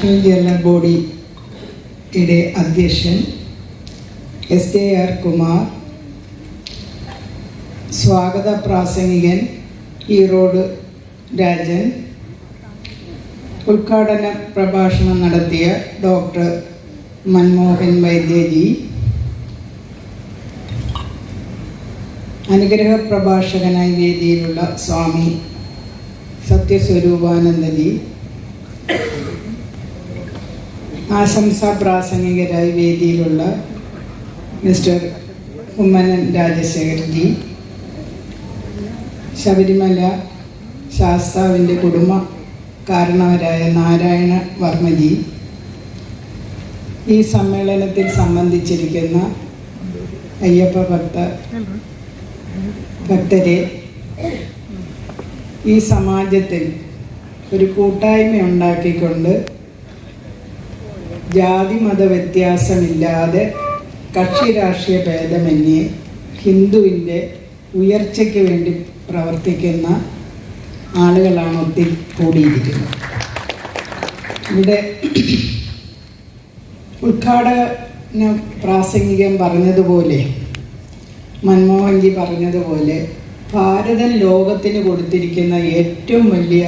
National general ബോഡിയുടെ അധ്യക്ഷൻ S K R Kumar സ്വാഗത പ്രാസംഗികൻ ഈറോഡ് രാജൻ. ഉദ്ഘാടന പ്രഭാഷണം നടത്തിയ ഡോക്ടർ മൻമോഹൻ വൈദ്യജി. അനുഗ്രഹ പ്രഭാഷകനായി വേദിയിലുള്ള സ്വാമി സത്യസ്വരൂപാനന്ദജി. ആശംസാ പ്രാസംഗികരായി വേദിയിലുള്ള മിസ്റ്റർ ഉമ്മനൻ രാജശേഖർജി ശബരിമല ശാസ്താവിന്റെ കുടുംബ കാരണവരായ നാരായണ വർമ്മജി ഈ സമ്മേളനത്തിൽ സംബന്ധിച്ചിരിക്കുന്ന അയ്യപ്പ ഭക്ത ഭക്തരെ ഈ സമാജത്തിൽ ഒരു കൂട്ടായ്മ ഉണ്ടാക്കിക്കൊണ്ട് ജാതി മത വ്യത്യാസമില്ലാതെ കക്ഷി രാഷ്ട്രീയ ഭേദമന്യേ ഹിന്ദുവിന്റെ ഉയർച്ചയ്ക്ക് വേണ്ടി പ്രവർത്തിക്കുന്ന ആളുകളാണ് ഒത്തിരി കൂടിയിരിക്കുന്നത്. ഇവിടെ ഉദ്ഘാടന പ്രാസംഗികം പറഞ്ഞതുപോലെ മൻമോഹൻജി പറഞ്ഞതുപോലെ ഭാരതൻ ലോകത്തിന് കൊടുത്തിരിക്കുന്ന ഏറ്റവും വലിയ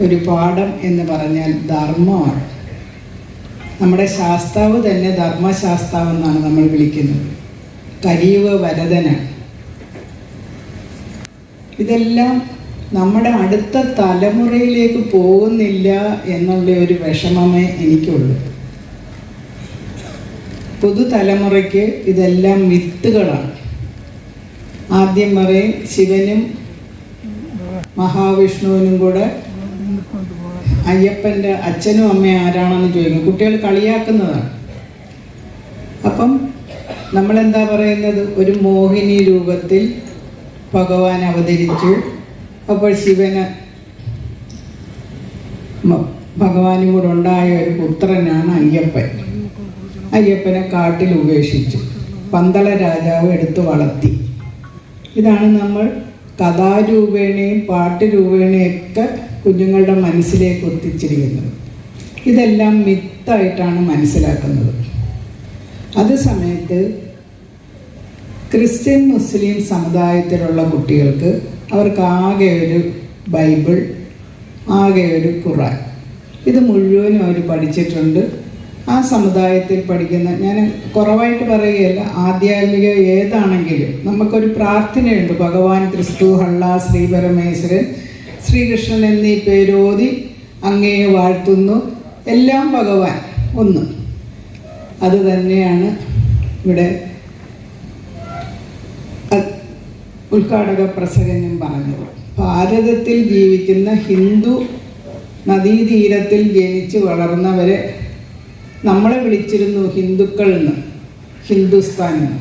ഒരു പാഠം എന്ന് പറഞ്ഞാൽ ധർമ്മമാണ്. നമ്മുടെ ശാസ്താവ് തന്നെ ധർമ്മശാസ്താവ് എന്നാണ് നമ്മൾ വിളിക്കുന്നത്. കരീവ് വരദനാണ് ഇതെല്ലാം നമ്മുടെ അടുത്ത തലമുറയിലേക്ക് പോകുന്നില്ല എന്നുള്ള ഒരു വിഷമമേ എനിക്കുള്ളൂ. പുതുതലമുറയ്ക്ക് ഇതെല്ലാം വിത്തുകളാണ്. ആദ്യം പറയും ശിവനും മഹാവിഷ്ണുവിനും കൂടെ അയ്യപ്പന്റെ അച്ഛനും അമ്മയും ആരാണെന്ന് ചോദിക്കും കുട്ടികൾ കളിയാക്കുന്നതാണ്. അപ്പം നമ്മളെന്താ പറയുന്നത്? ഒരു മോഹിനി രൂപത്തിൽ ഭഗവാൻ അവതരിച്ചു. അപ്പോൾ ശിവന് ഭഗവാനും കൂടെ ഉണ്ടായ ഒരു പുത്രനാണ് അയ്യപ്പൻ. അയ്യപ്പനെ കാട്ടിൽ ഉപേക്ഷിച്ചു. പന്തള രാജാവ് എടുത്തു വളർത്തി. ഇതാണ് നമ്മൾ കഥാരൂപേണയും പാട്ടുരൂപേണയൊക്കെ കുഞ്ഞുങ്ങളുടെ മനസ്സിലേക്ക് ഒത്തിച്ചിരിക്കുന്നത്. ഇതെല്ലാം മിത്തായിട്ടാണ് മനസ്സിലാക്കുന്നത്. അതേ സമയത്ത് ക്രിസ്ത്യൻ മുസ്ലിം സമുദായത്തിലുള്ള കുട്ടികൾക്ക് അവർക്ക് ആകെ ഒരു ബൈബിൾ ആകെ ഒരു ഖുറാൻ. ഇത് മുഴുവനും അവർ പഠിച്ചിട്ടുണ്ട്. ആ സമുദായത്തിൽ പഠിക്കുന്ന ഞാൻ കുറവായിട്ട് പറയുകയല്ല ആധ്യാത്മിക ഏതാണെങ്കിലും നമുക്കൊരു പ്രാർത്ഥനയുണ്ട്. ഭഗവാൻ ക്രിസ്തു ഹള്ള ശ്രീ പരമേശ്വരൻ ശ്രീകൃഷ്ണൻ എന്നീ പേരോതി അങ്ങേ വാഴ്ത്തുന്നു. എല്ലാം ഭഗവാൻ ഒന്ന്. അത് തന്നെയാണ് ഇവിടെ ഉദ്ഘാടക പ്രസംഗനും പറഞ്ഞത്. ഭാരതത്തിൽ ജീവിക്കുന്ന ഹിന്ദു നദീതീരത്തിൽ ജനിച്ച് വളർന്നവരെ നമ്മളെ വിളിച്ചിരുന്നു ഹിന്ദുക്കളെന്ന് എന്ന്.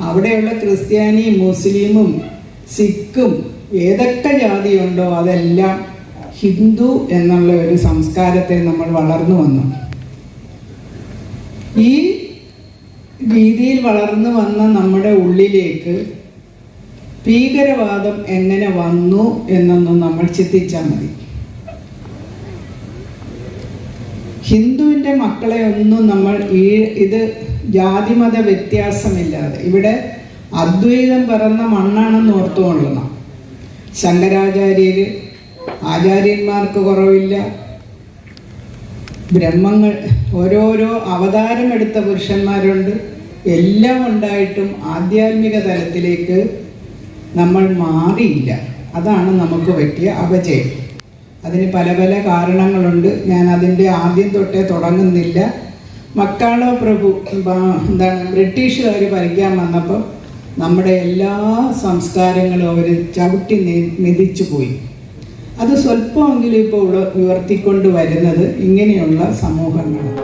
അവിടെയുള്ള ക്രിസ്ത്യാനിയും മുസ്ലിമും സിഖും ഏതൊക്കെ ജാതിയുണ്ടോ അതെല്ലാം ഹിന്ദു എന്നുള്ള ഒരു സംസ്കാരത്തിൽ നമ്മൾ വളർന്നു വന്നു. ഈ രീതിയിൽ വളർന്നു വന്ന നമ്മുടെ ഉള്ളിലേക്ക് ഭീകരവാദം എങ്ങനെ വന്നു എന്നൊന്നും നമ്മൾ ചിന്തിച്ചാൽ മതി. ഹിന്ദുവിന്റെ മക്കളെ ഒന്നും നമ്മൾ ഈ ഇത് ജാതിമത വ്യത്യാസമില്ലാതെ ഇവിടെ അദ്വൈതം പറന്ന മണ്ണാണെന്ന് ഓർത്തുകൊള്ളണം. ശങ്കരാചാര്യര് ആചാര്യന്മാർക്ക് കുറവില്ല. ബ്രഹ്മങ്ങൾ ഓരോരോ അവതാരം എടുത്ത പുരുഷന്മാരുണ്ട്. എല്ലാം ഉണ്ടായിട്ടും ആധ്യാത്മിക തലത്തിലേക്ക് നമ്മൾ മാറിയില്ല. അതാണ് നമുക്ക് പറ്റിയ അപജയം അതിന് പല പല കാരണങ്ങളുണ്ട്. ഞാൻ അതിന്റെ ആദ്യം തൊട്ടേ തുടങ്ങുന്നില്ല. മക്കാളോ പ്രഭു എന്താണ് ബ്രിട്ടീഷുകാർ ഭരിക്കാൻ വന്നപ്പോൾ നമ്മുടെ എല്ലാ സംസ്കാരങ്ങളും അവർ ചവിട്ടി മെതിച്ചു പോയി. അത് സ്വല്പമെങ്കിലും ഇപ്പോൾ ഉയർത്തിക്കൊണ്ട് വരുന്നത് ഇങ്ങനെയുള്ള സമൂഹങ്ങളാണ്.